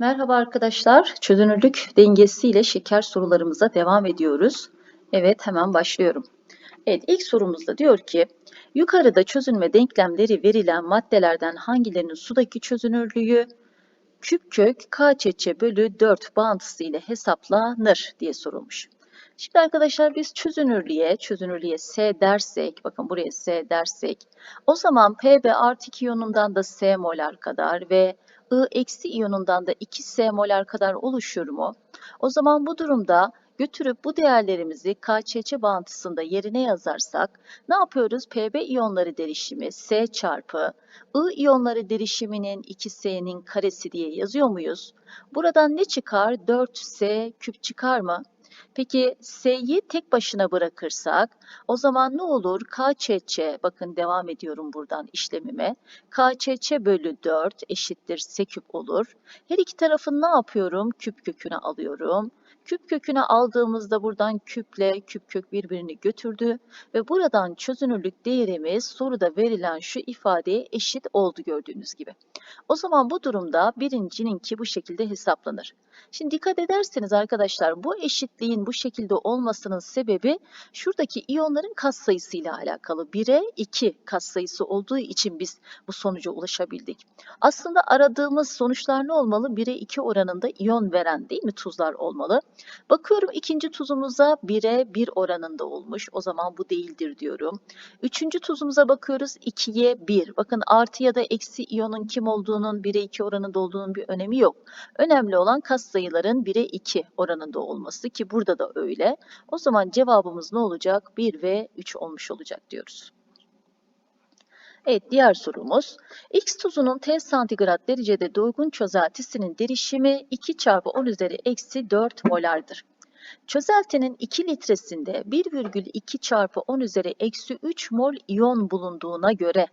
Merhaba arkadaşlar. Çözünürlük dengesiyle şeker sorularımıza devam ediyoruz. Evet, hemen başlıyorum. Evet, ilk sorumuzda diyor ki, yukarıda çözünme denklemleri verilen maddelerden hangilerinin sudaki çözünürlüğü küp kök kçc bölü 4 bağıntısı ile hesaplanır diye sorulmuş. Şimdi arkadaşlar biz çözünürlüğe, çözünürlüğe S dersek, bakın buraya S dersek, o zaman Pb artı 2 iyonundan da S molar kadar ve I eksi iyonundan da 2S molar kadar oluşur mu? O zaman bu durumda götürüp bu değerlerimizi KÇÇ bağıntısında yerine yazarsak ne yapıyoruz? Pb iyonları derişimi S çarpı I iyonları derişiminin 2S'nin karesi diye yazıyor muyuz? Buradan ne çıkar? 4S küp çıkar mı? Peki S'yi tek başına bırakırsak o zaman ne olur? KÇÇ bakın devam ediyorum buradan işlemime. KÇÇ bölü 4 eşittir S küp olur. Her iki tarafın ne yapıyorum? Küp köküne alıyorum. Küp köküne aldığımızda buradan küple küp kök birbirini götürdü ve buradan çözünürlük değerimiz soruda verilen şu ifadeye eşit oldu gördüğünüz gibi. O zaman bu durumda birincininki bu şekilde hesaplanır. Şimdi dikkat ederseniz arkadaşlar bu eşitliğin bu şekilde olmasının sebebi şuradaki iyonların katsayısıyla alakalı. 1'e 2 katsayısı olduğu için biz bu sonuca ulaşabildik. Aslında aradığımız sonuçlar ne olmalı? 1'e 2 oranında iyon veren değil mi tuzlar olmalı. Bakıyorum ikinci tuzumuza 1'e 1 oranında olmuş. O zaman bu değildir diyorum. Üçüncü tuzumuza bakıyoruz 2'ye 1. Bakın artı ya da eksi iyonun kim olduğunun 1'e 2 oranında olduğunun bir önemi yok. Önemli olan katsayıların 1'e 2 oranında olması ki burada da öyle. O zaman cevabımız ne olacak? 1 ve 3 olmuş olacak diyoruz. Evet diğer sorumuz. X tuzunun T santigrat derecede doygun çözeltisinin derişimi 2 çarpı 10 üzeri eksi 4 molardır. Çözeltinin 2 litresinde 1,2 çarpı 10 üzeri eksi 3 mol iyon bulunduğuna göre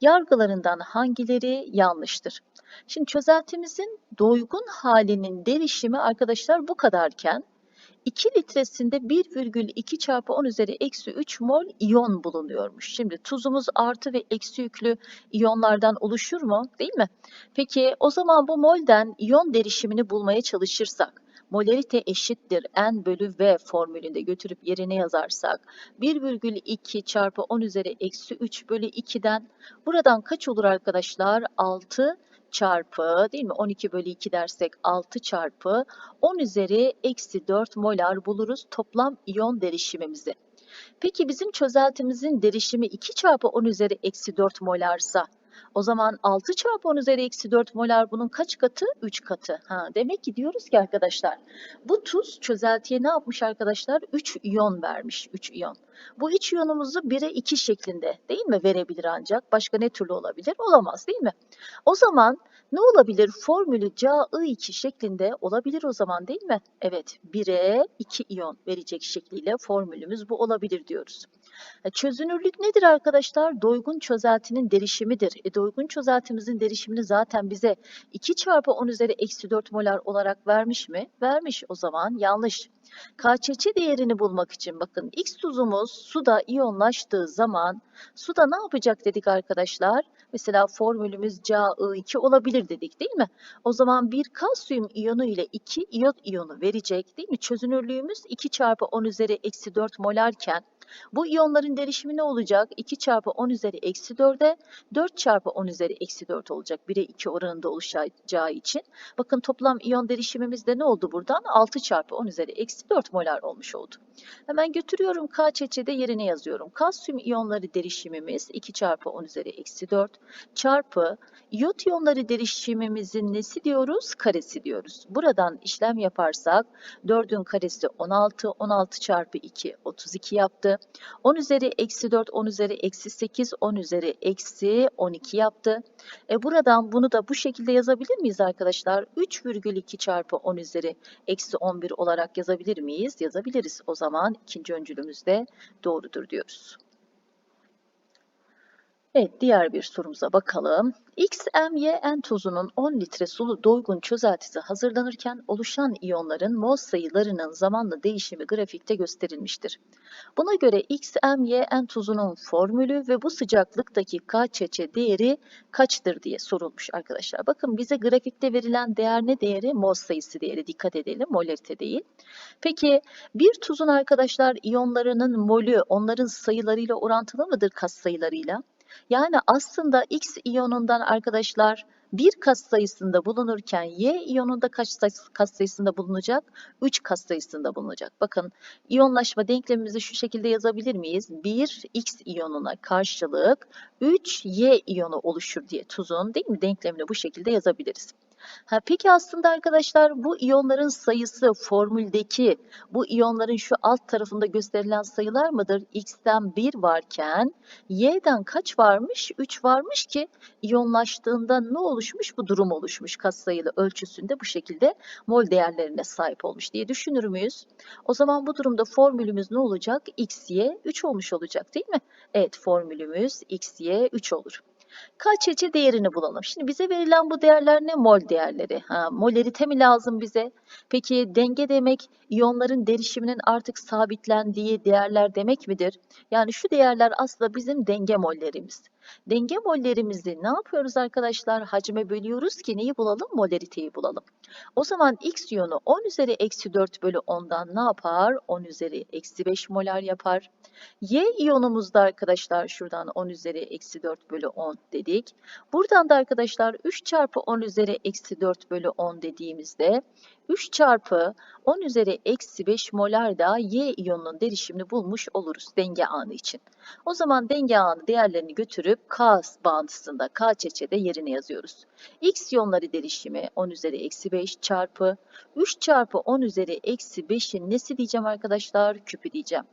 yargılarından hangileri yanlıştır? Şimdi çözeltimizin doygun halinin derişimi arkadaşlar bu kadarken 2 litresinde 1,2 çarpı 10 üzeri eksi 3 mol iyon bulunuyormuş. Şimdi tuzumuz artı ve eksi yüklü iyonlardan oluşur mu? Değil mi? Peki o zaman bu molden iyon derişimini bulmaya çalışırsak molarite eşittir n bölü v formülünde götürüp yerine yazarsak 1,2 çarpı 10 üzeri eksi 3 bölü 2'den buradan kaç olur arkadaşlar? 6 çarpı değil mi 12 bölü 2 dersek 6 çarpı 10 üzeri eksi 4 molar buluruz toplam iyon derişimimizi. Peki bizim çözeltimizin derişimi 2 çarpı 10 üzeri eksi 4 molarsa o zaman 6 çarpı 10 üzeri eksi 4 molar bunun kaç katı? 3 katı. Ha, demek ki diyoruz ki arkadaşlar bu tuz çözeltiye ne yapmış arkadaşlar? 3 iyon vermiş. 3 iyon. Bu 3 iyonumuzu 1'e 2 şeklinde değil mi verebilir ancak? Başka ne türlü olabilir? Olamaz değil mi? O zaman ne olabilir? Formülü Ca2 şeklinde olabilir o zaman değil mi? Evet 1'e 2 iyon verecek şekliyle formülümüz bu olabilir diyoruz. E, çözünürlük nedir arkadaşlar? Doygun çözeltinin derişimidir. E, doygun çözeltimizin derişimini zaten bize 2 çarpı 10 üzeri eksi 4 molar olarak vermiş mi? Vermiş o zaman yanlış. KÇÇ değerini bulmak için bakın X tuzumuz suda iyonlaştığı zaman suda ne yapacak dedik arkadaşlar? Mesela formülümüz Ca2 olabilir dedik değil mi? O zaman bir kalsiyum iyonu ile 2 iyot iyonu verecek değil mi? Çözünürlüğümüz 2 çarpı 10 üzeri eksi 4 molarken bu iyonların derişimi ne olacak? 2 çarpı 10 üzeri eksi 4'e 4 çarpı 10 üzeri eksi 4 olacak. 1'e 2 oranında oluşacağı için. Bakın toplam iyon derişimimiz de ne oldu buradan? 6 çarpı 10 üzeri eksi 4 molar olmuş oldu. Hemen götürüyorum KÇÇ'de yerine yazıyorum. Kalsiyum iyonları derişimimiz 2 çarpı 10 üzeri eksi 4 çarpı iyot iyonları derişimimizin nesi diyoruz? Karesi diyoruz. Buradan işlem yaparsak 4'ün karesi 16, 16 çarpı 2 32 yaptı. 10 üzeri eksi 4, 10 üzeri eksi 8, 10 üzeri eksi 12 yaptı. E buradan bunu da bu şekilde yazabilir miyiz arkadaşlar? 3,2 çarpı 10 üzeri eksi 11 olarak yazabilir miyiz? Yazabiliriz. O zaman ikinci öncülümüz de doğrudur diyoruz. Evet, diğer bir sorumuza bakalım. XMYN tuzunun 10 litre sulu doygun çözeltisi hazırlanırken oluşan iyonların mol sayılarının zamanla değişimi grafikte gösterilmiştir. Buna göre XMYN tuzunun formülü ve bu sıcaklıktaki KÇC değeri kaçtır diye sorulmuş arkadaşlar. Bakın bize grafikte verilen değer ne değeri? Mol sayısı değeri. Dikkat edelim, molarite değil. Peki bir tuzun arkadaşlar iyonlarının molü onların sayılarıyla orantılı mıdır kas sayılarıyla? Yani aslında X iyonundan arkadaşlar bir kas sayısında bulunurken Y iyonunda kaç kas sayısında bulunacak? 3 kas sayısında bulunacak. Bakın iyonlaşma denklemimizi şu şekilde yazabilir miyiz? 1 X iyonuna karşılık 3 Y iyonu oluşur diye tuzun değil mi denklemini bu şekilde yazabiliriz. Ha, peki aslında arkadaşlar bu iyonların sayısı formüldeki bu iyonların şu alt tarafında gösterilen sayılar mıdır? X'ten 1 varken Y'den kaç varmış? 3 varmış ki iyonlaştığında ne oluşmuş? Bu durum oluşmuş. Katsayılı ölçüsünde bu şekilde mol değerlerine sahip olmuş diye düşünür müyüz? O zaman bu durumda formülümüz ne olacak? XY 3 olmuş olacak değil mi? Evet formülümüz XY 3 olur. KÇC değerini bulalım. Şimdi bize verilen bu değerler ne? Mol değerleri. Ha, molarite mi lazım bize? Peki denge demek iyonların derişiminin artık sabitlendiği değerler demek midir? Yani şu değerler aslında bizim denge mollerimiz. Denge mollerimizi ne yapıyoruz arkadaşlar? Hacme bölüyoruz ki neyi bulalım? Molariteyi bulalım. O zaman X iyonu 10 üzeri eksi 4 bölü 10'dan ne yapar? 10 üzeri eksi 5 molar yapar. Y iyonumuzda arkadaşlar şuradan 10 üzeri eksi 4 bölü 10 dedik. Buradan da arkadaşlar 3 çarpı 10 üzeri eksi 4 bölü 10 dediğimizde 3 çarpı 10 üzeri eksi 5 molar da Y iyonunun derişimini bulmuş oluruz denge anı için. O zaman denge anı değerlerini götürüp K bağıntısında K çeçede yerine yazıyoruz. X iyonları derişimi 10 üzeri eksi 5 çarpı 3 çarpı 10 üzeri eksi 5'in nesi diyeceğim arkadaşlar? Küpü diyeceğim.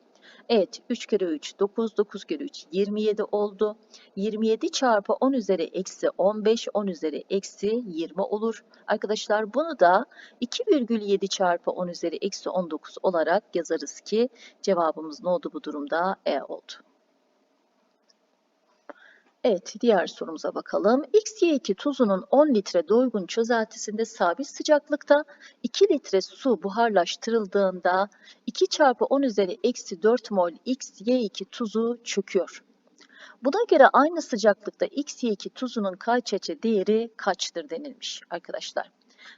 Evet 3 kere 3 9, 9 kere 3 27 oldu. 27 çarpı 10 üzeri eksi 15, 10 üzeri eksi 20 olur. Arkadaşlar bunu da 2,7 çarpı 10 üzeri eksi 19 olarak yazarız ki cevabımız ne oldu bu durumda? E oldu. Evet, diğer sorumuza bakalım. XY2 tuzunun 10 litre doygun çözeltisinde sabit sıcaklıkta 2 litre su buharlaştırıldığında 2 çarpı 10 üzeri eksi 4 mol XY2 tuzu çöküyor. Buna göre aynı sıcaklıkta XY2 tuzunun KÇC değeri kaçtır denilmiş arkadaşlar.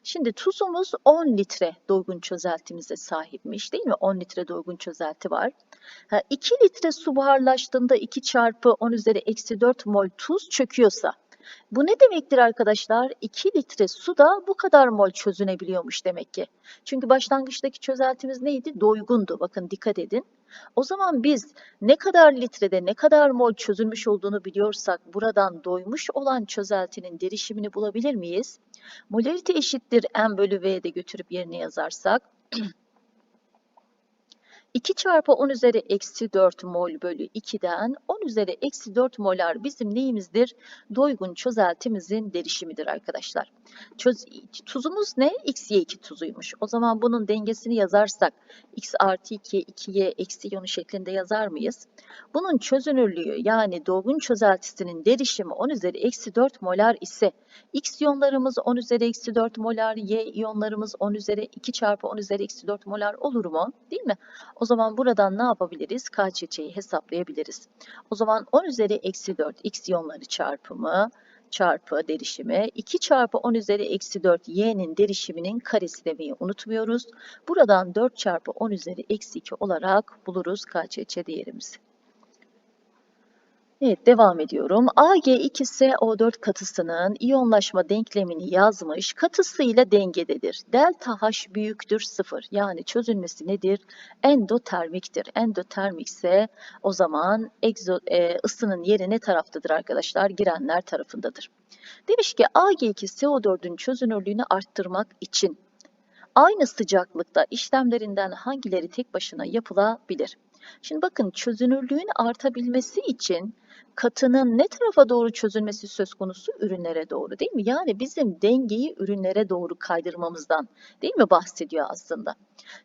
Şimdi tuzumuz 10 litre doygun çözeltimize sahipmiş değil mi? 10 litre doygun çözelti var. Ha, 2 litre su buharlaştığında 2 çarpı 10 üzeri eksi 4 mol tuz çöküyorsa bu ne demektir arkadaşlar? 2 litre suda bu kadar mol çözünebiliyormuş demek ki. Çünkü başlangıçtaki çözeltimiz neydi? Doygundu. Bakın dikkat edin. O zaman biz ne kadar litrede ne kadar mol çözülmüş olduğunu biliyorsak buradan doymuş olan çözeltinin derişimini bulabilir miyiz? Molarite eşittir M bölü V'de götürüp yerine yazarsak 2 çarpı 10 üzeri eksi 4 mol bölü 2'den 10 üzeri eksi 4 molar bizim neyimizdir? Doygun çözeltimizin derişimidir arkadaşlar. Çöz, tuzumuz ne? XY2 tuzuymuş. O zaman bunun dengesini yazarsak X artı 2, 2Y eksi iyonu şeklinde yazar mıyız? Bunun çözünürlüğü yani doygun çözeltisinin derişimi 10 üzeri eksi 4 molar ise X iyonlarımız 10 üzeri eksi 4 molar, Y iyonlarımız 10 üzeri 2 çarpı 10 üzeri eksi 4 molar olur mu? Değil mi? O zaman buradan ne yapabiliriz? KÇC'yi hesaplayabiliriz. O zaman 10 üzeri eksi 4 X iyonları çarpımı çarpı derişimi 2 çarpı 10 üzeri eksi 4 y'nin derişiminin karesi demeyi unutmuyoruz. Buradan 4 çarpı 10 üzeri eksi 2 olarak buluruz KÇC değerimizi. Evet devam ediyorum. Ag2SO4 katısının iyonlaşma denklemini yazmış. Katısıyla dengededir. Delta H büyüktür 0. Yani çözülmesi nedir? Endotermiktir. Endotermik ise o zaman egzo, e, ısının yeri ne taraftadır arkadaşlar? Girenler tarafındadır. Demiş ki Ag2SO4'ün çözünürlüğünü arttırmak için aynı sıcaklıkta işlemlerinden hangileri tek başına yapılabilir? Şimdi bakın çözünürlüğün artabilmesi için katının ne tarafa doğru çözülmesi söz konusu? Ürünlere doğru değil mi? Yani bizim dengeyi ürünlere doğru kaydırmamızdan değil mi bahsediyor aslında.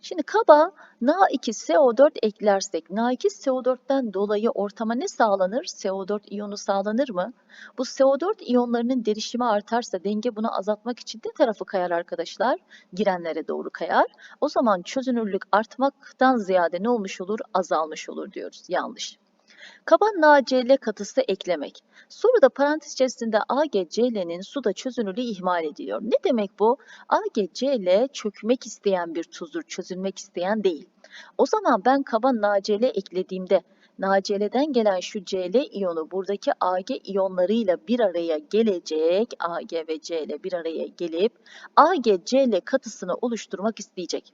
Şimdi kaba Na2CO4 eklersek Na2CO4'ten dolayı ortama ne sağlanır? CO4 iyonu sağlanır mı? Bu CO4 iyonlarının derişimi artarsa denge bunu azaltmak için ne tarafı kayar arkadaşlar? Girenlere doğru kayar. O zaman çözünürlük artmaktan ziyade ne olmuş olur? Azalmış olur diyoruz. Yanlış. Kaba NaCl katısı eklemek. Soruda parantez içerisinde AgCl'nin suda çözünürlüğü ihmal ediliyor. Ne demek bu? AgCl çökmek isteyen bir tuzdur, çözülmek isteyen değil. O zaman ben kaba NaCl eklediğimde NaCl'den gelen şu Cl iyonu buradaki Ag iyonlarıyla bir araya gelecek. Ag ve Cl bir araya gelip AgCl katısını oluşturmak isteyecek.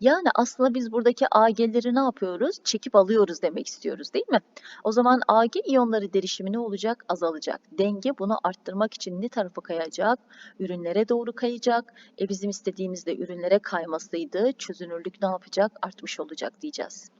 Yani aslında biz buradaki Ag'leri ne yapıyoruz? Çekip alıyoruz demek istiyoruz değil mi? O zaman Ag iyonları derişimi ne olacak? Azalacak. Denge bunu arttırmak için ne tarafa kayacak? Ürünlere doğru kayacak. E bizim istediğimiz de ürünlere kaymasıydı. Çözünürlük ne yapacak? Artmış olacak diyeceğiz.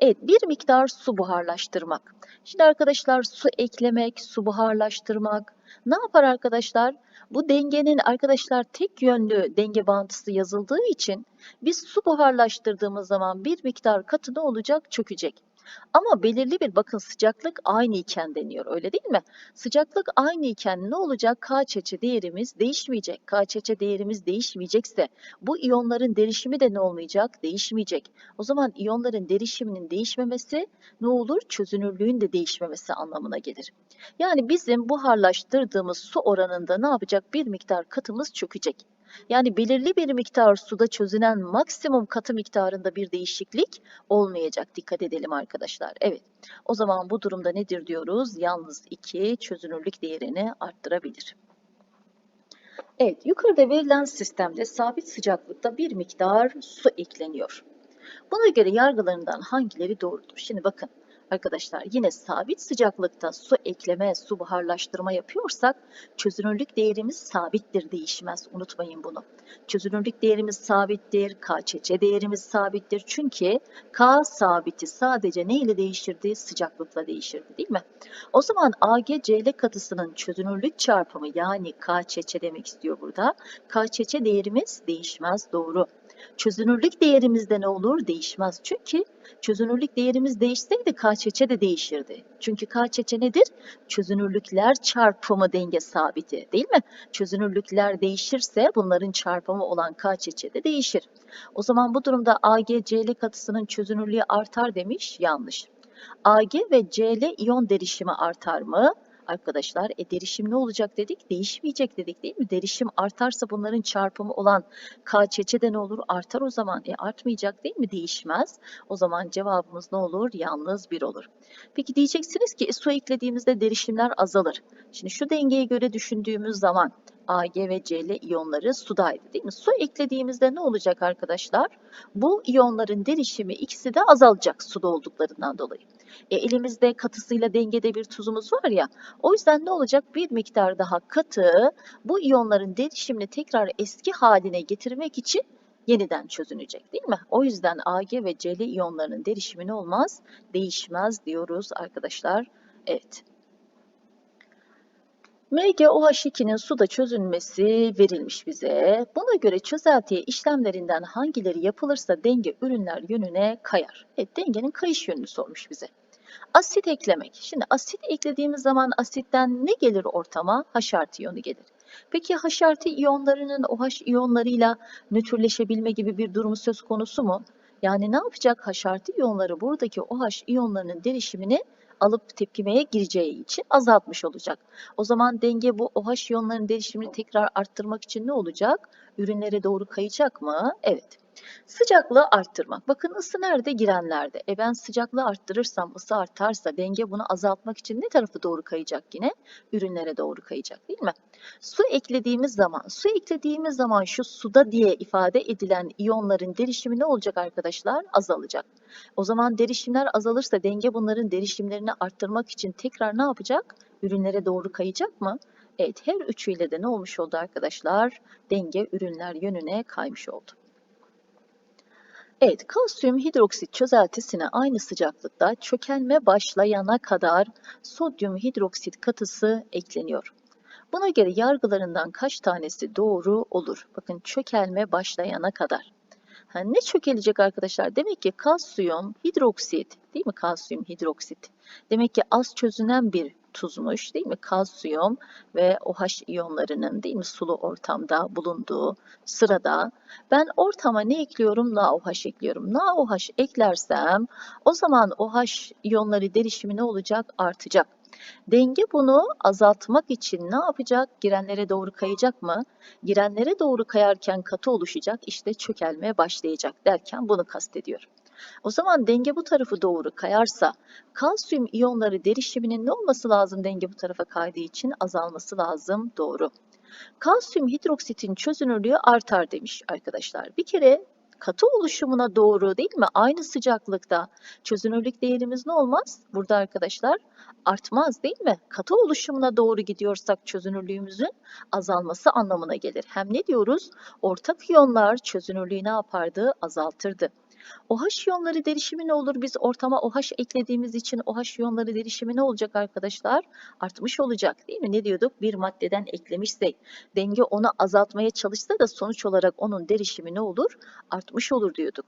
Evet, bir miktar su buharlaştırmak. Şimdi arkadaşlar su eklemek, su buharlaştırmak ne yapar arkadaşlar? Bu dengenin arkadaşlar tek yönlü denge bağıntısı yazıldığı için biz su buharlaştırdığımız zaman bir miktar katı ne olacak? Çökecek. Ama belirli bir bakın sıcaklık aynı iken deniyor öyle değil mi? Sıcaklık aynı iken ne olacak? KÇC değerimiz değişmeyecek. KÇC değerimiz değişmeyecekse bu iyonların derişimi de ne olmayacak? Değişmeyecek. O zaman iyonların derişiminin değişmemesi ne olur? Çözünürlüğün de değişmemesi anlamına gelir. Yani bizim buharlaştırdığımız su oranında ne yapacak? Bir miktar katımız çökecek. Yani belirli bir miktar suda çözünen maksimum katı miktarında bir değişiklik olmayacak. Dikkat edelim arkadaşlar. Evet. O zaman bu durumda nedir diyoruz? Yalnız 2 çözünürlük değerini arttırabilir. Evet, yukarıda verilen sistemde sabit sıcaklıkta bir miktar su ekleniyor. Buna göre yargılarından hangileri doğrudur? Şimdi bakın arkadaşlar yine sabit sıcaklıkta su ekleme, su buharlaştırma yapıyorsak çözünürlük değerimiz sabittir, değişmez. Unutmayın bunu. Çözünürlük değerimiz sabittir, KÇC değerimiz sabittir. Çünkü K sabiti sadece ne ile değişirdi? Sıcaklıkla değişirdi değil mi? O zaman AgCl katısının çözünürlük çarpımı yani KÇC demek istiyor burada. KÇC değerimiz değişmez, doğru. Çözünürlük değerimiz de ne olur? Değişmez. Çünkü çözünürlük değerimiz değişseydi KÇC de değişirdi. Çünkü KÇC nedir? Çözünürlükler çarpımı denge sabiti değil mi? Çözünürlükler değişirse bunların çarpımı olan KÇC de değişir. O zaman bu durumda AgCl katısının çözünürlüğü artar demiş. Yanlış. Ag ve Cl iyon derişimi artar mı? Arkadaşlar e derişim ne olacak dedik? Değişmeyecek dedik değil mi? Derişim artarsa bunların çarpımı olan de ne olur? Artar o zaman. E artmayacak değil mi? Değişmez. O zaman cevabımız ne olur? Yalnız bir olur. Peki diyeceksiniz ki e, su eklediğimizde derişimler azalır. Şimdi şu dengeye göre düşündüğümüz zaman Ag ve Cl iyonları sudaydı değil mi? Su eklediğimizde ne olacak arkadaşlar? Bu iyonların derişimi ikisi de azalacak suda olduklarından dolayı. E, elimizde katısıyla dengede bir tuzumuz var ya. O yüzden ne olacak? Bir miktar daha katı bu iyonların derişimini tekrar eski haline getirmek için yeniden çözünecek değil mi? O yüzden Ag ve Cl iyonlarının derişimi ne olmaz? Değişmez diyoruz arkadaşlar. Evet. MgOH2'nin suda çözülmesi verilmiş bize. Buna göre çözeltiye işlemlerinden hangileri yapılırsa denge ürünler yönüne kayar. Evet, dengenin kayış yönünü sormuş bize. Asit eklemek. Şimdi asit eklediğimiz zaman asitten ne gelir ortama? H artı iyonu gelir. Peki H artı iyonlarının OH iyonlarıyla nötrleşebilme gibi bir durumu söz konusu mu? Yani ne yapacak? H artı iyonları buradaki OH iyonlarının derişimini alıp tepkimeye gireceği için azaltmış olacak. O zaman denge bu OH iyonlarının derişimini tekrar arttırmak için ne olacak? Ürünlere doğru kayacak mı? Evet. Sıcaklığı arttırmak. Bakın ısı nerede? Girenlerde. E ben sıcaklığı arttırırsam, ısı artarsa denge bunu azaltmak için ne tarafı doğru kayacak yine? Ürünlere doğru kayacak değil mi? Su eklediğimiz zaman, su eklediğimiz zaman şu suda diye ifade edilen iyonların derişimi ne olacak arkadaşlar? Azalacak. O zaman derişimler azalırsa denge bunların derişimlerini arttırmak için tekrar ne yapacak? Ürünlere doğru kayacak mı? Evet her üçüyle de ne olmuş oldu arkadaşlar? Denge ürünler yönüne kaymış oldu. Evet, kalsiyum hidroksit çözeltisine aynı sıcaklıkta çökelme başlayana kadar sodyum hidroksit katısı ekleniyor. Buna göre yargılarından kaç tanesi doğru olur? Bakın çökelme başlayana kadar. Ha, ne çökelecek arkadaşlar? Demek ki kalsiyum hidroksit, değil mi kalsiyum hidroksit? Demek ki az çözünen bir tuzmuş, değil mi? Kalsiyum ve OH iyonlarının değil mi sulu ortamda bulunduğu sırada ben ortama ne ekliyorum? NaOH ekliyorum. NaOH eklersem o zaman OH iyonları derişimi ne olacak? Artacak. Denge bunu azaltmak için ne yapacak? Girenlere doğru kayacak mı? Girenlere doğru kayarken katı oluşacak, işte çökelmeye başlayacak derken bunu kastediyorum. O zaman denge bu tarafı doğru kayarsa kalsiyum iyonları derişiminin ne olması lazım denge bu tarafa kaydığı için azalması lazım doğru. Kalsiyum hidroksitin çözünürlüğü artar demiş arkadaşlar. Bir kere katı oluşumuna doğru değil mi? Aynı sıcaklıkta çözünürlük değerimiz ne olmaz? Burada arkadaşlar artmaz değil mi? Katı oluşumuna doğru gidiyorsak çözünürlüğümüzün azalması anlamına gelir. Hem ne diyoruz? Ortak iyonlar çözünürlüğü ne yapardı? Azaltırdı. OH iyonları derişimi ne olur? Biz ortama OH eklediğimiz için OH iyonları derişimi ne olacak arkadaşlar? Artmış olacak değil mi? Ne diyorduk? Bir maddeden eklemişsek denge onu azaltmaya çalışsa da sonuç olarak onun derişimi ne olur? Artmış olur diyorduk.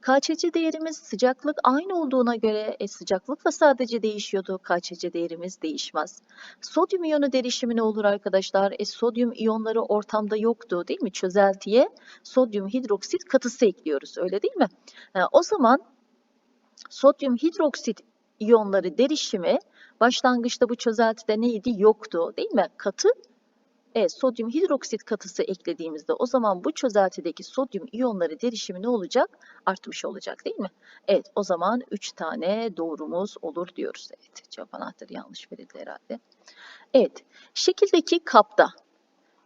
KÇC değerimiz sıcaklık aynı olduğuna göre e, sıcaklıkla sadece değişiyordu. KÇC değerimiz değişmez. Sodyum iyonu derişimi ne olur arkadaşlar? E, sodyum iyonları ortamda yoktu değil mi? Çözeltiye sodyum hidroksit katısı ekliyoruz öyle değil mi? E, o zaman sodyum hidroksit iyonları derişimi başlangıçta bu çözeltide neydi? Yoktu değil mi? Katı Evet, sodyum hidroksit katısı eklediğimizde o zaman bu çözeltideki sodyum iyonları derişimi ne olacak? Artmış olacak değil mi? Evet, o zaman 3 tane doğrumuz olur diyoruz. Evet, cevap anahtarı yanlış verildi herhalde. Evet, şekildeki kapta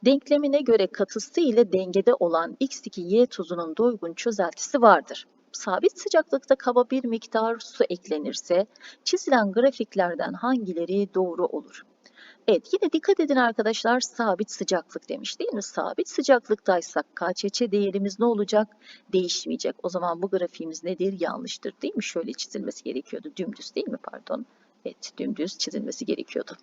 denklemine göre katısı ile dengede olan X2Y tuzunun doygun çözeltisi vardır. Sabit sıcaklıkta kaba bir miktar su eklenirse çizilen grafiklerden hangileri doğru olur? Evet yine dikkat edin arkadaşlar sabit sıcaklık demiş değil mi? Sabit sıcaklıktaysak KÇÇ değerimiz ne olacak? Değişmeyecek. O zaman bu grafiğimiz nedir? Yanlıştır değil mi? Şöyle çizilmesi gerekiyordu. Dümdüz değil mi? Pardon. Evet dümdüz çizilmesi gerekiyordu.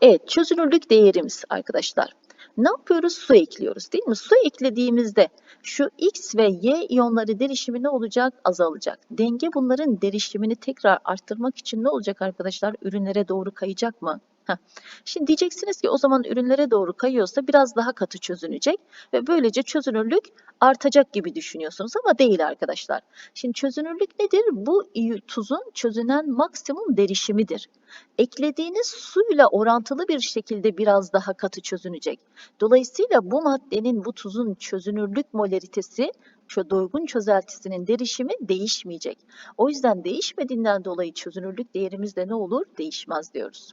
Evet çözünürlük değerimiz arkadaşlar. Ne yapıyoruz? Su ekliyoruz değil mi? Su eklediğimizde şu X ve Y iyonları derişimi ne olacak? Azalacak. Denge bunların derişimini tekrar arttırmak için ne olacak arkadaşlar? Ürünlere doğru kayacak mı? Şimdi diyeceksiniz ki o zaman ürünlere doğru kayıyorsa biraz daha katı çözünecek ve böylece çözünürlük artacak gibi düşünüyorsunuz ama değil arkadaşlar. Şimdi çözünürlük nedir? Bu tuzun çözünen maksimum derişimidir. Eklediğiniz suyla orantılı bir şekilde biraz daha katı çözünecek. Dolayısıyla bu maddenin, bu tuzun çözünürlük molaritesi doygun çözeltisinin derişimi değişmeyecek. O yüzden değişmediğinden dolayı çözünürlük değerimiz de ne olur? Değişmez diyoruz.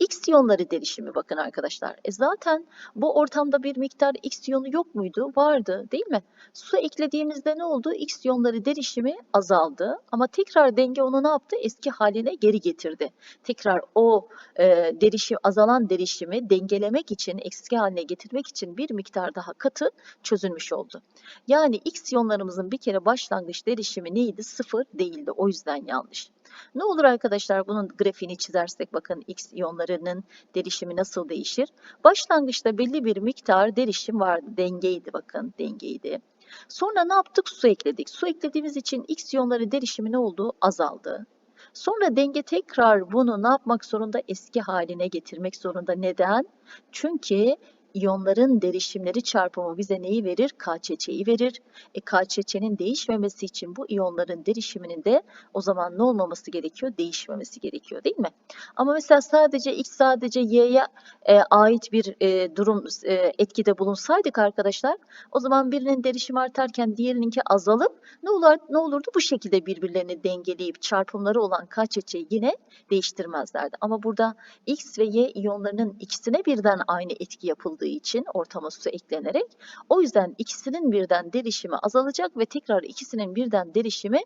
X iyonları derişimi bakın arkadaşlar. E zaten bu ortamda bir miktar X iyonu yok muydu? Vardı değil mi? Su eklediğimizde ne oldu? X iyonları derişimi azaldı. Ama tekrar denge onu ne yaptı? Eski haline geri getirdi. Tekrar o e, derişim, azalan derişimi dengelemek için, eski haline getirmek için bir miktar daha katı çözülmüş oldu. Yani X iyonlarımızın bir kere başlangıç derişimi neydi? Sıfır değildi. O yüzden yanlış. Ne olur arkadaşlar bunun grafiğini çizersek bakın X iyonlarının derişimi nasıl değişir? Başlangıçta belli bir miktar derişim vardı. Dengeydi bakın dengeydi. Sonra ne yaptık? Su ekledik. Su eklediğimiz için X iyonları derişimi ne oldu? Azaldı. Sonra denge tekrar bunu ne yapmak zorunda? Eski haline getirmek zorunda. Neden? Çünkü İyonların derişimleri çarpımı bize neyi verir? KÇÇ'yi verir. E, KÇÇ'nin değişmemesi için bu iyonların derişiminin de o zaman ne olmaması gerekiyor? Değişmemesi gerekiyor değil mi? Ama mesela sadece X sadece Y'ye e, ait bir e, durum e, etkide bulunsaydık arkadaşlar o zaman birinin derişimi artarken diğerininki azalıp ne olur ne olurdu? Bu şekilde birbirlerini dengeleyip çarpımları olan KÇÇ'yi yine değiştirmezlerdi. Ama burada X ve Y iyonlarının ikisine birden aynı etki yapıldı yapıldığı için ortama su eklenerek o yüzden ikisinin birden derişimi azalacak ve tekrar ikisinin birden derişimi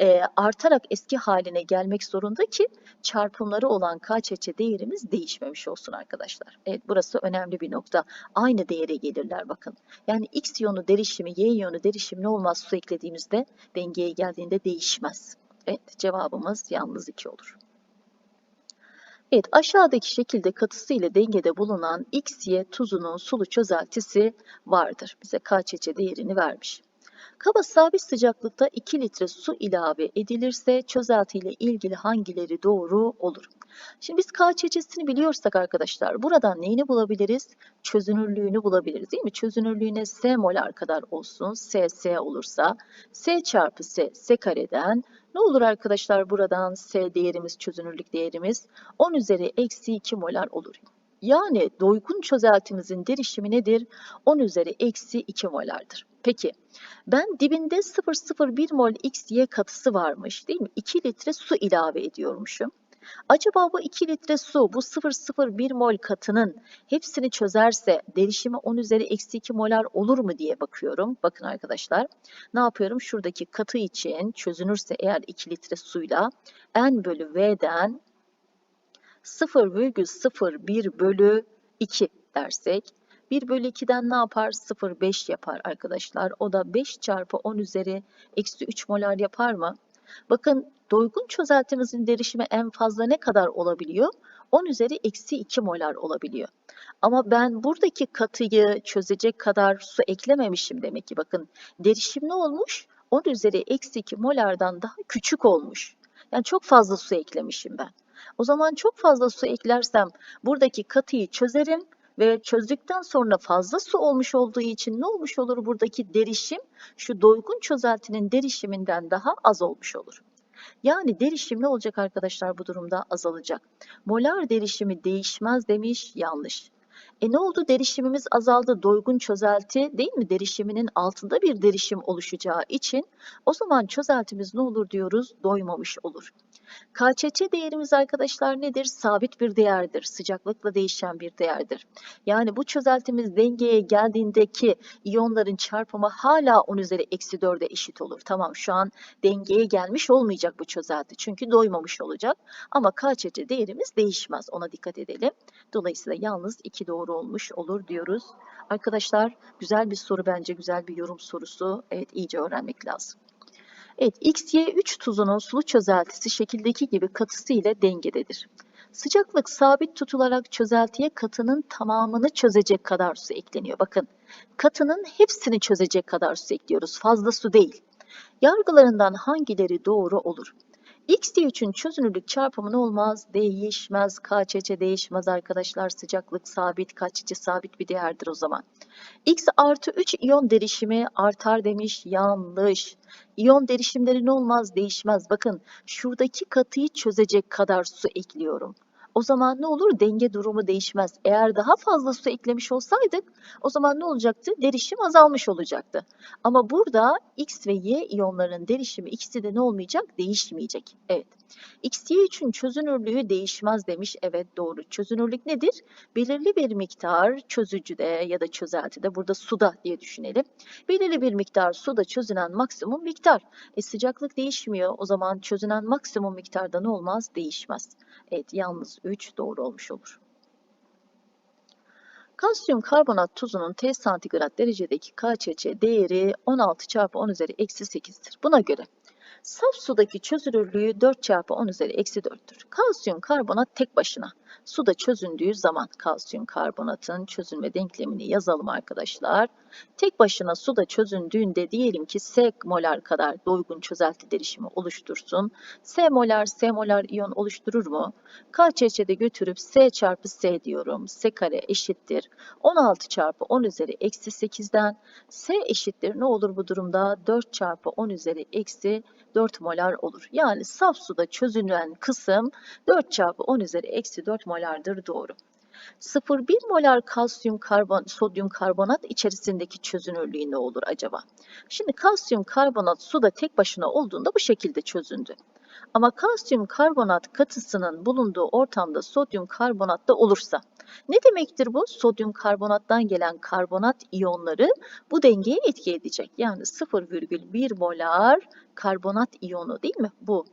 e, artarak eski haline gelmek zorunda ki çarpımları olan KÇÇ değerimiz değişmemiş olsun arkadaşlar. Evet burası önemli bir nokta. Aynı değere gelirler bakın. Yani X iyonu derişimi Y iyonu derişimi ne olmaz su eklediğimizde dengeye geldiğinde değişmez. Evet cevabımız yalnız 2 olur. Evet aşağıdaki şekilde katısı ile dengede bulunan X, Y tuzunun sulu çözeltisi vardır. Bize KÇÇ değerini vermiş. Kaba sabit sıcaklıkta 2 litre su ilave edilirse çözelti ile ilgili hangileri doğru olur? Şimdi biz KÇÇ'sini biliyorsak arkadaşlar buradan neyini bulabiliriz? Çözünürlüğünü bulabiliriz değil mi? Çözünürlüğüne S molar kadar olsun. S, S olursa S çarpı S, S kareden ne olur arkadaşlar buradan S değerimiz, çözünürlük değerimiz 10 üzeri eksi 2 molar olur. Yani doygun çözeltimizin derişimi nedir? 10 üzeri eksi 2 molardır. Peki ben dibinde 0,01 mol XY katısı varmış değil mi? 2 litre su ilave ediyormuşum. Acaba bu 2 litre su bu 0,01 mol katının hepsini çözerse derişimi 10 üzeri eksi 2 molar olur mu diye bakıyorum. Bakın arkadaşlar ne yapıyorum? Şuradaki katı için çözünürse eğer 2 litre suyla N bölü V'den 0,01 bölü 2 dersek 1 bölü 2'den ne yapar? 0,5 yapar arkadaşlar. O da 5 çarpı 10 üzeri eksi 3 molar yapar mı? Bakın doygun çözeltimizin derişimi en fazla ne kadar olabiliyor? 10 üzeri eksi 2 molar olabiliyor. Ama ben buradaki katıyı çözecek kadar su eklememişim demek ki. Bakın derişim ne olmuş? 10 üzeri eksi 2 molardan daha küçük olmuş. Yani çok fazla su eklemişim ben. O zaman çok fazla su eklersem buradaki katıyı çözerim ve çözdükten sonra fazla su olmuş olduğu için ne olmuş olur buradaki derişim? Şu doygun çözeltinin derişiminden daha az olmuş olur. Yani derişim ne olacak arkadaşlar bu durumda azalacak. Molar derişimi değişmez demiş yanlış. E ne oldu? Derişimimiz azaldı. Doygun çözelti değil mi? Derişiminin altında bir derişim oluşacağı için o zaman çözeltimiz ne olur diyoruz? Doymamış olur. KÇÇ değerimiz arkadaşlar nedir? Sabit bir değerdir. Sıcaklıkla değişen bir değerdir. Yani bu çözeltimiz dengeye geldiğindeki iyonların çarpımı hala 10 üzeri eksi 4'e eşit olur. Tamam şu an dengeye gelmiş olmayacak bu çözelti. Çünkü doymamış olacak. Ama KÇÇ değerimiz değişmez. Ona dikkat edelim. Dolayısıyla yalnız 2 doğru olmuş olur diyoruz. Arkadaşlar güzel bir soru bence güzel bir yorum sorusu. Evet iyice öğrenmek lazım. Evet, XY3 tuzunun sulu çözeltisi şekildeki gibi katısı ile dengededir. Sıcaklık sabit tutularak çözeltiye katının tamamını çözecek kadar su ekleniyor. Bakın, katının hepsini çözecek kadar su ekliyoruz. Fazla su değil. Yargılarından hangileri doğru olur? X için çözünürlük çarpımı ne olmaz? Değişmez. KÇC değişmez arkadaşlar. Sıcaklık sabit, KÇC sabit bir değerdir o zaman. X artı 3 iyon derişimi artar demiş. Yanlış. İyon derişimleri ne olmaz? Değişmez. Bakın şuradaki katıyı çözecek kadar su ekliyorum. O zaman ne olur? Denge durumu değişmez. Eğer daha fazla su eklemiş olsaydık o zaman ne olacaktı? Derişim azalmış olacaktı. Ama burada X ve Y iyonlarının derişimi ikisi de ne olmayacak? Değişmeyecek. Evet. X, Y için çözünürlüğü değişmez demiş. Evet doğru. Çözünürlük nedir? Belirli bir miktar çözücüde ya da çözeltide burada suda diye düşünelim. Belirli bir miktar suda çözünen maksimum miktar. E, sıcaklık değişmiyor. O zaman çözünen maksimum miktarda ne olmaz? Değişmez. Evet yalnız 3 doğru olmuş olur. Kalsiyum karbonat tuzunun T santigrat derecedeki KÇC değeri 16 çarpı 10 üzeri eksi 8'dir. Buna göre saf sudaki çözünürlüğü 4 çarpı 10 üzeri eksi 4'tür. Kalsiyum karbonat tek başına suda çözündüğü zaman kalsiyum karbonatın çözünme denklemini yazalım arkadaşlar. Tek başına suda çözündüğünde diyelim ki S molar kadar doygun çözelti derişimi oluştursun. S molar S molar iyon oluşturur mu? KÇÇ'de götürüp S çarpı S diyorum. S kare eşittir. 16 çarpı 10 üzeri eksi 8'den S eşittir. Ne olur bu durumda? 4 çarpı 10 üzeri eksi 4 molar olur. Yani saf suda çözünen kısım 4 çarpı 10 üzeri eksi 4 molardır doğru. 0,1 molar kalsiyum karbon, sodyum karbonat içerisindeki çözünürlüğü ne olur acaba? Şimdi kalsiyum karbonat suda tek başına olduğunda bu şekilde çözündü. Ama kalsiyum karbonat katısının bulunduğu ortamda sodyum karbonat da olursa ne demektir bu? Sodyum karbonattan gelen karbonat iyonları bu dengeye etki edecek. Yani 0,1 molar karbonat iyonu değil mi? Bu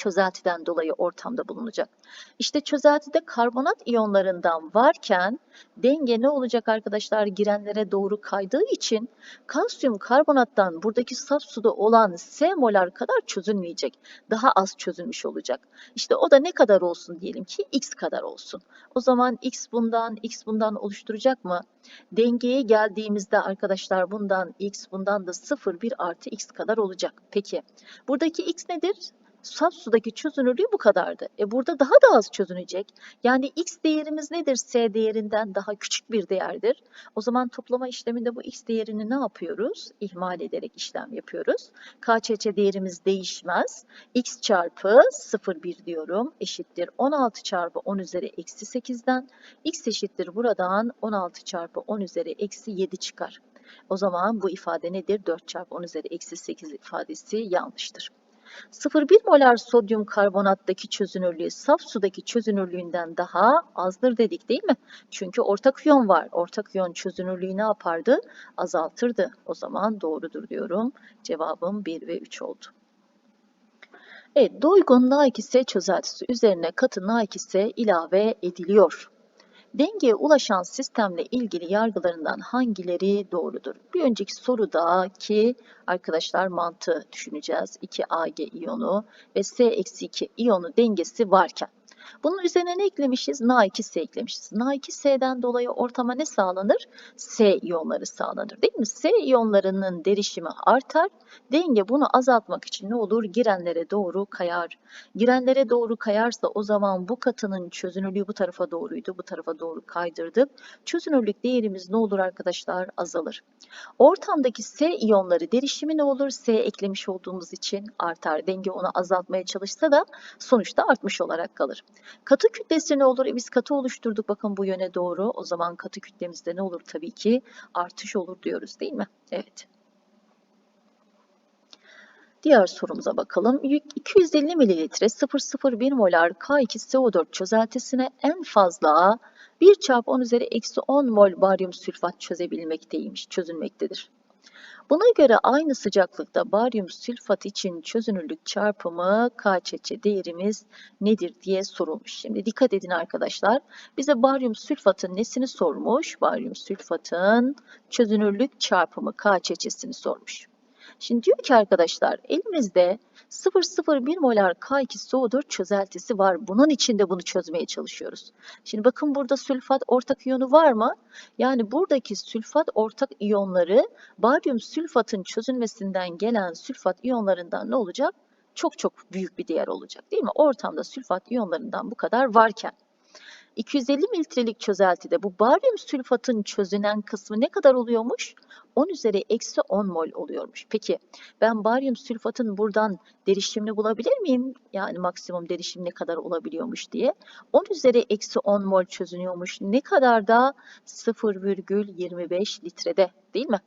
çözeltiden dolayı ortamda bulunacak. İşte çözeltide karbonat iyonlarından varken denge ne olacak arkadaşlar? Girenlere doğru kaydığı için kalsiyum karbonattan buradaki saf suda olan S molar kadar çözülmeyecek. Daha az çözülmüş olacak. İşte o da ne kadar olsun diyelim ki X kadar olsun. O zaman X bundan, X bundan oluşturacak mı? Dengeye geldiğimizde arkadaşlar bundan X bundan da 0, 1 artı X kadar olacak. Peki buradaki X nedir? Saf sudaki çözünürlüğü bu kadardı. E burada daha da az çözünecek. Yani x değerimiz nedir? S değerinden daha küçük bir değerdir. O zaman toplama işleminde bu x değerini ne yapıyoruz? İhmal ederek işlem yapıyoruz. KÇÇ değerimiz değişmez. x çarpı 0,1 diyorum eşittir 16 çarpı 10 üzeri eksi 8'den x eşittir buradan 16 çarpı 10 üzeri eksi 7 çıkar. O zaman bu ifade nedir? 4 çarpı 10 üzeri eksi 8 ifadesi yanlıştır. 0,1 molar sodyum karbonattaki çözünürlüğü saf sudaki çözünürlüğünden daha azdır dedik değil mi? Çünkü ortak iyon var. Ortak iyon çözünürlüğü ne yapardı? Azaltırdı. O zaman doğrudur diyorum. Cevabım 1 ve 3 oldu. Evet, doygun Na2S çözeltisi üzerine katı Na2S ilave ediliyor. Dengeye ulaşan sistemle ilgili yargılarından hangileri doğrudur? Bir önceki sorudaki arkadaşlar mantığı düşüneceğiz. 2 Ag iyonu ve S-2 iyonu dengesi varken. Bunun üzerine ne eklemişiz? Na2S eklemişiz. Na2S'den dolayı ortama ne sağlanır? S iyonları sağlanır değil mi? S iyonlarının derişimi artar. Denge bunu azaltmak için ne olur? Girenlere doğru kayar. Girenlere doğru kayarsa o zaman bu katının çözünürlüğü bu tarafa doğruydu. Bu tarafa doğru kaydırdık. Çözünürlük değerimiz ne olur arkadaşlar? Azalır. Ortamdaki S iyonları derişimi ne olur? S eklemiş olduğumuz için artar. Denge onu azaltmaya çalışsa da sonuçta artmış olarak kalır. Katı kütlesi ne olur? E biz katı oluşturduk bakın bu yöne doğru. O zaman katı kütlemizde ne olur? Tabii ki artış olur diyoruz değil mi? Evet. Diğer sorumuza bakalım. 250 mililitre 0,01 molar K2SO4 çözeltisine en fazla 1 çarpı 10 üzeri eksi 10 mol baryum sülfat çözebilmekteymiş, çözülmektedir. Buna göre aynı sıcaklıkta baryum sülfat için çözünürlük çarpımı KÇÇ değerimiz nedir diye sorulmuş. Şimdi dikkat edin arkadaşlar. Bize baryum sülfatın nesini sormuş? Baryum sülfatın çözünürlük çarpımı KÇÇ'sini sormuş. Şimdi diyor ki arkadaşlar elimizde 0,01 molar K2SO4 çözeltisi var. Bunun içinde bunu çözmeye çalışıyoruz. Şimdi bakın burada sülfat ortak iyonu var mı? Yani buradaki sülfat ortak iyonları baryum sülfatın çözülmesinden gelen sülfat iyonlarından ne olacak? Çok çok büyük bir değer olacak değil mi? Ortamda sülfat iyonlarından bu kadar varken. 250 mililitrelik çözeltide bu baryum sülfatın çözünen kısmı ne kadar oluyormuş? 10 üzeri eksi 10 mol oluyormuş. Peki ben baryum sülfatın buradan derişimini bulabilir miyim? Yani maksimum derişim ne kadar olabiliyormuş diye. 10 üzeri eksi 10 mol çözünüyormuş. Ne kadar da 0,25 litrede değil mi?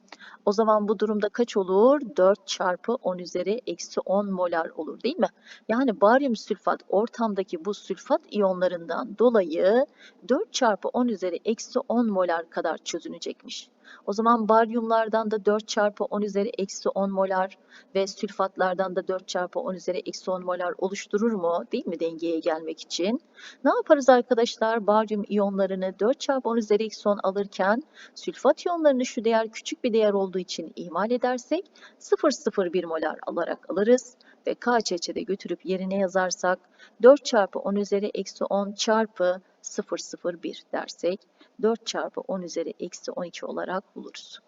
O zaman bu durumda kaç olur? 4 çarpı 10 üzeri eksi 10 molar olur değil mi? Yani baryum sülfat ortamdaki bu sülfat iyonlarından dolayı 4 çarpı 10 üzeri eksi 10 molar kadar çözünecekmiş. O zaman baryumlardan da 4 çarpı 10 üzeri eksi 10 molar ve sülfatlardan da 4 çarpı 10 üzeri eksi 10 molar oluşturur mu? Değil mi dengeye gelmek için? Ne yaparız arkadaşlar? Baryum iyonlarını 4 çarpı 10 üzeri eksi 10 alırken sülfat iyonlarını şu değer küçük bir değer olduğu için ihmal edersek 0,01 molar alarak alırız ve KÇÇ'de götürüp yerine yazarsak 4 çarpı 10 üzeri eksi 10 çarpı 0,01 dersek 4 çarpı 10 üzeri eksi 12 olarak buluruz.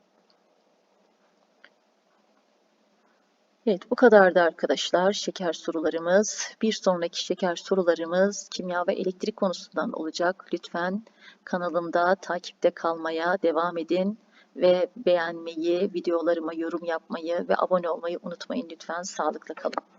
Evet bu kadardı arkadaşlar şeker sorularımız. Bir sonraki şeker sorularımız kimya ve elektrik konusundan olacak. Lütfen kanalımda takipte kalmaya devam edin ve beğenmeyi, videolarıma yorum yapmayı ve abone olmayı unutmayın lütfen. Sağlıkla kalın.